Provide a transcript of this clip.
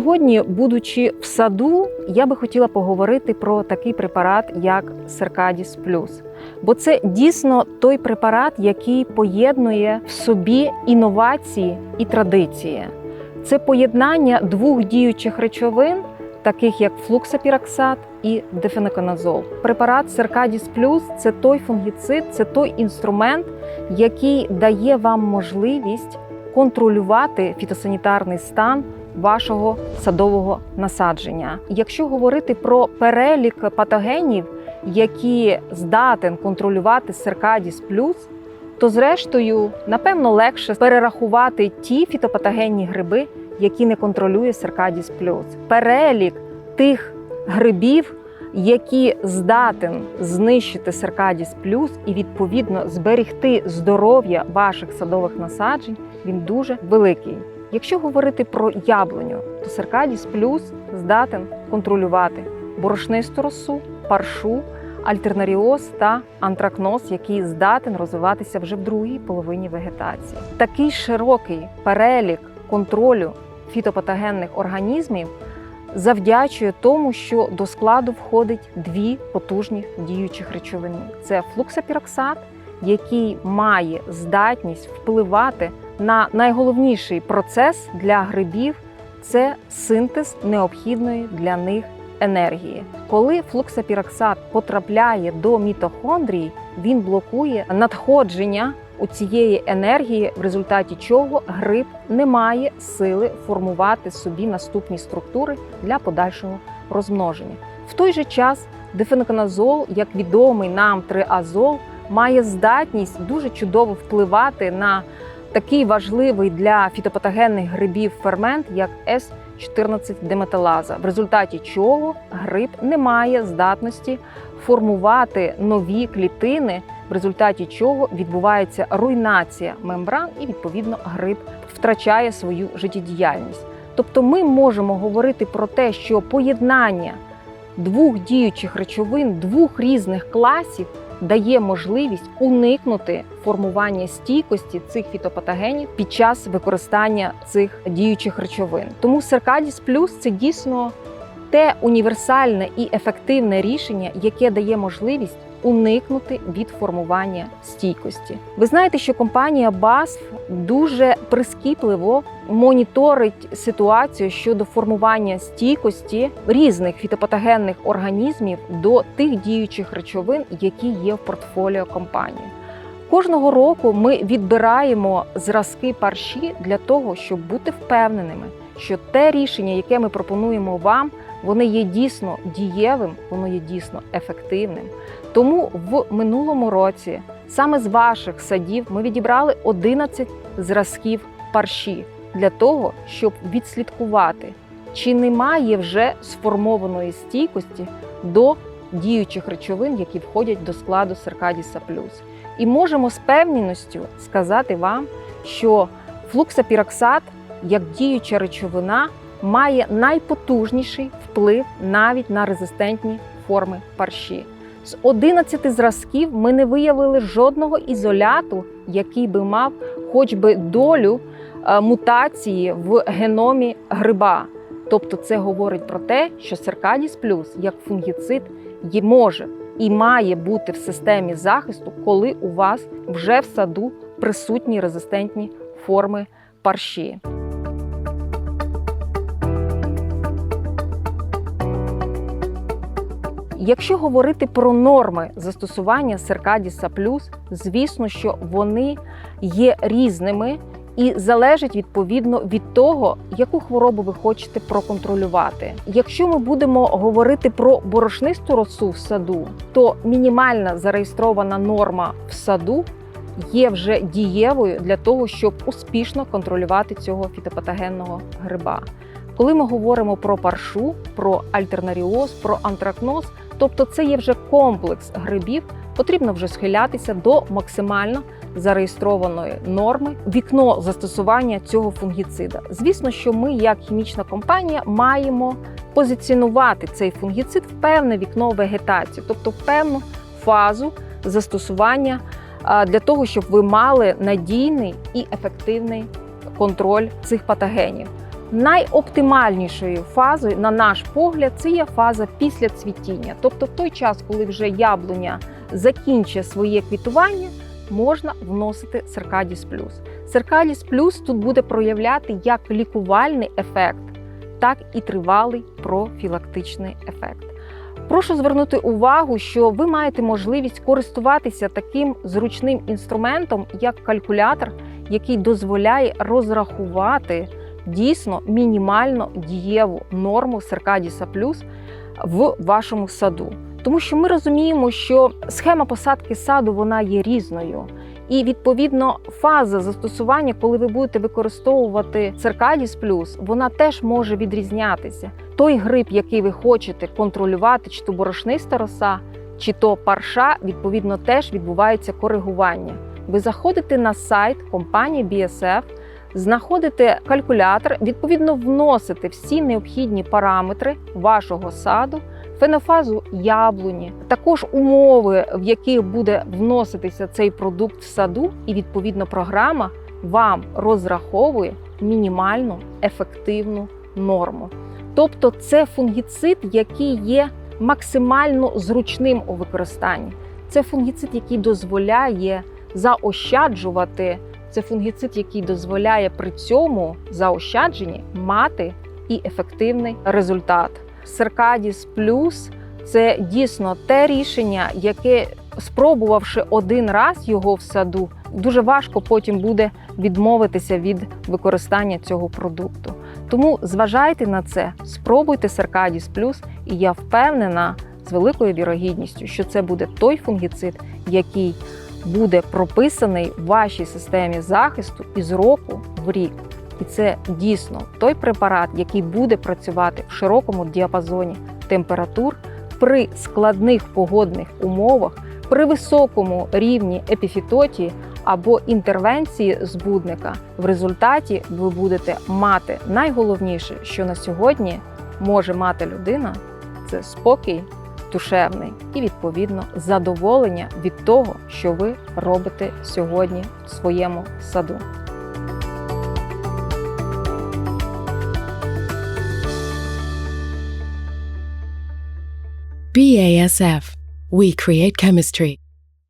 Сьогодні, будучи в саду, я би хотіла поговорити про такий препарат, як Серкадіс Плюс. Бо це дійсно той препарат, який поєднує в собі інновації і традиції. Це поєднання двох діючих речовин, таких як флуксапіроксат і дефенеконазол. Препарат Серкадіс Плюс це той фунгіцид, це той інструмент, який дає вам можливість контролювати фітосанітарний стан вашого садового насадження. Якщо говорити про перелік патогенів, які здатен контролювати Серкадіс Плюс, то зрештою, напевно, легше перерахувати ті фітопатогенні гриби, які не контролює Серкадіс Плюс. Перелік тих грибів, які здатен знищити Серкадіс Плюс і відповідно зберегти здоров'я ваших садових насаджень, він дуже великий. Якщо говорити про яблуню, то Серкадіс Плюс здатен контролювати борошнисту росу, паршу, альтернаріоз та антракноз, який здатен розвиватися вже в другій половині вегетації. Такий широкий перелік контролю фітопатогенних організмів завдячує тому, що до складу входить дві потужні діючих речовини: це флуксапіроксат, який має здатність впливати на найголовніший процес для грибів це синтез необхідної для них енергії. Коли флуксапіроксат потрапляє до мітохондрії, він блокує надходження у цієї енергії, в результаті чого гриб не має сили формувати собі наступні структури для подальшого розмноження. В той же час дефеноконазол, як відомий нам триазол, має здатність дуже чудово впливати на такий важливий для фітопатогенних грибів фермент, як С14 деметалаза, в результаті чого гриб не має здатності формувати нові клітини, в результаті чого відбувається руйнація мембран, і відповідно гриб втрачає свою життєдіяльність. Тобто, ми можемо говорити про те, що поєднання двох діючих речовин, двох різних класів дає можливість уникнути формування стійкості цих фітопатогенів під час використання цих діючих речовин. Тому Серкадіс Плюс це дійсно те універсальне і ефективне рішення, яке дає можливість уникнути від формування стійкості. Ви знаєте, що компанія BASF дуже прискіпливо моніторить ситуацію щодо формування стійкості різних фітопатогенних організмів до тих діючих речовин, які є в портфоліо компанії. Кожного року ми відбираємо зразки парші для того, щоб бути впевненими, що те рішення, яке ми пропонуємо вам, воно є дійсно дієвим, воно є дійсно ефективним. Тому в минулому році саме з ваших садів ми відібрали 11 зразків парші для того, щоб відслідкувати, чи немає вже сформованої стійкості до діючих речовин, які входять до складу Серкадіса Плюс. І можемо з певністю сказати вам, що флуксапіроксат, як діюча речовина, має найпотужніший вплив навіть на резистентні форми парші. З 11 зразків ми не виявили жодного ізоляту, який би мав хоч би долю е, мутації в геномі гриба. Тобто це говорить про те, що Серкадіс Плюс як фунгіцид є- може і має бути в системі захисту, коли у вас вже в саду присутні резистентні форми парші. Якщо говорити про норми застосування Серкадіса Плюс, звісно, що вони є різними і залежать відповідно від того, яку хворобу ви хочете проконтролювати. Якщо ми будемо говорити про борошнисту росу в саду, то мінімальна зареєстрована норма в саду є вже дієвою для того, щоб успішно контролювати цього фітопатогенного гриба. Коли ми говоримо про паршу, про альтернаріоз, про антракноз, тобто це є вже комплекс грибів, потрібно вже схилятися до максимально зареєстрованої норми вікно застосування цього фунгіцида. Звісно, що ми, як хімічна компанія, маємо позиціонувати цей фунгіцид в певне вікно вегетації, тобто в певну фазу застосування для того, щоб ви мали надійний і ефективний контроль цих патогенів. Найоптимальнішою фазою, на наш погляд, це є фаза після цвітіння. Тобто, в той час, коли вже яблуня закінчує своє квітування, можна вносити Циркадіс Плюс. Циркадіс Плюс тут буде проявляти як лікувальний ефект, так і тривалий профілактичний ефект. Прошу звернути увагу, що ви маєте можливість користуватися таким зручним інструментом, як калькулятор, який дозволяє розрахувати дійсно мінімально дієву норму Серкадіса Плюс в вашому саду. Тому що ми розуміємо, що схема посадки саду вона є різною. І відповідно фаза застосування, коли ви будете використовувати Циркадіс Плюс, вона теж може відрізнятися. Той гриб, який ви хочете контролювати, чи то борошниста роса, чи то парша, відповідно, теж відбувається коригування. Ви заходите на сайт компанії BSF, знаходите калькулятор, відповідно вносите всі необхідні параметри вашого саду, фенофазу яблуні, також умови, в яких буде вноситися цей продукт в саду, і відповідно програма вам розраховує мінімальну ефективну норму. Тобто це фунгіцид, який є максимально зручним у використанні. Це фунгіцид, який дозволяє заощаджувати. Це фунгіцид, який дозволяє при цьому заощадженні мати і ефективний результат. Серкадіс Плюс це дійсно те рішення, яке, спробувавши один раз його в саду, дуже важко потім буде відмовитися від використання цього продукту. Тому зважайте на це, спробуйте Серкадіс Плюс, і я впевнена з великою вірогідністю, що це буде той фунгіцид, який буде прописаний в вашій системі захисту із року в рік. І це дійсно той препарат, який буде працювати в широкому діапазоні температур при складних погодних умовах, при високому рівні епіфітотії або інтервенції збудника. В результаті ви будете мати найголовніше, що на сьогодні може мати людина, це спокій душевний і відповідно задоволення від того, що ви робите сьогодні в своєму саду. BASF. We create chemistry.